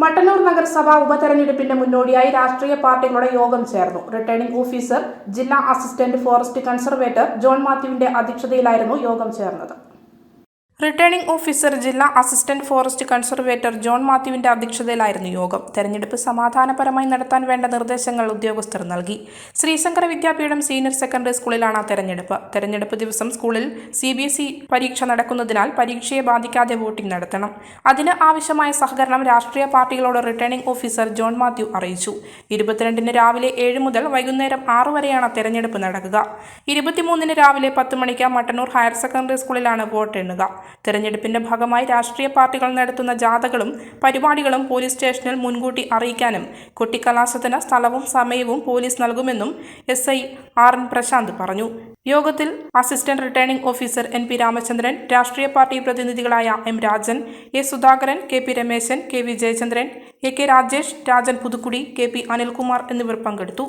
മട്ടന്നൂർ നഗരസഭാ ഉപതെരഞ്ഞെടുപ്പിന്റെ മുന്നോടിയായി രാഷ്ട്രീയ പാർട്ടികളുടെ യോഗം ചേർന്നു. റിട്ടേണിംഗ് ഓഫീസർ ജില്ലാ അസിസ്റ്റന്റ് ഫോറസ്റ്റ് കൺസർവേറ്റർ ജോൺ മാത്യുവിന്റെ അധ്യക്ഷതയിലായിരുന്നു യോഗം ചേർന്നത്. റിട്ടേണിംഗ് ഓഫീസർ ജില്ലാ അസിസ്റ്റന്റ് ഫോറസ്റ്റ് കൺസർവേറ്റർ ജോൺ മാത്യുവിന്റെ അധ്യക്ഷതയിലായിരുന്നു യോഗം. തെരഞ്ഞെടുപ്പ് സമാധാനപരമായി നടത്താൻ വേണ്ട നിർദ്ദേശങ്ങൾ ഉദ്യോഗസ്ഥർ നൽകി. ശ്രീശങ്കര വിദ്യാപീഠം സീനിയർ സെക്കൻഡറി സ്കൂളിലാണ് തെരഞ്ഞെടുപ്പ്. തെരഞ്ഞെടുപ്പ് ദിവസം സ്കൂളിൽ സി ബി എസ് ഇ പരീക്ഷ നടക്കുന്നതിനാൽ പരീക്ഷയെ ബാധിക്കാതെ വോട്ടിംഗ് നടത്തണം. അതിന് ആവശ്യമായ സഹകരണം രാഷ്ട്രീയ പാർട്ടികളോട് റിട്ടേണിംഗ് ഓഫീസർ ജോൺ മാത്യു അറിയിച്ചു. ഇരുപത്തിരണ്ടിന് രാവിലെ ഏഴ് മുതൽ വൈകുന്നേരം ആറ് വരെയാണ് തെരഞ്ഞെടുപ്പ് നടക്കുക. ഇരുപത്തിമൂന്നിന് രാവിലെ പത്ത് മണിക്ക് മട്ടന്നൂർ ഹയർ സെക്കൻഡറി സ്കൂളിലാണ് വോട്ട് എണ്ണുക തെരഞ്ഞെടുപ്പിന്റെ ഭാഗമായി രാഷ്ട്രീയ പാർട്ടികൾ നടത്തുന്ന ജാഥകളും പരിപാടികളും പോലീസ് സ്റ്റേഷനിൽ മുൻകൂട്ടി അറിയിക്കാനും കുട്ടിക്കലാശത്തിന് സ്ഥലവും സമയവും പോലീസ് നൽകുമെന്നും S I R N Prashanth പറഞ്ഞു. യോഗത്തിൽ assistant returning officer N P Ramachandran രാഷ്ട്രീയ party പ്രതിനിധികളായ M Rajan A Sudhakaran K P Rameshan K V Jayachandran A K Rajesh Rajan Puthukkudi K P Anilkumar എന്നിവർ പങ്കെടുത്തു.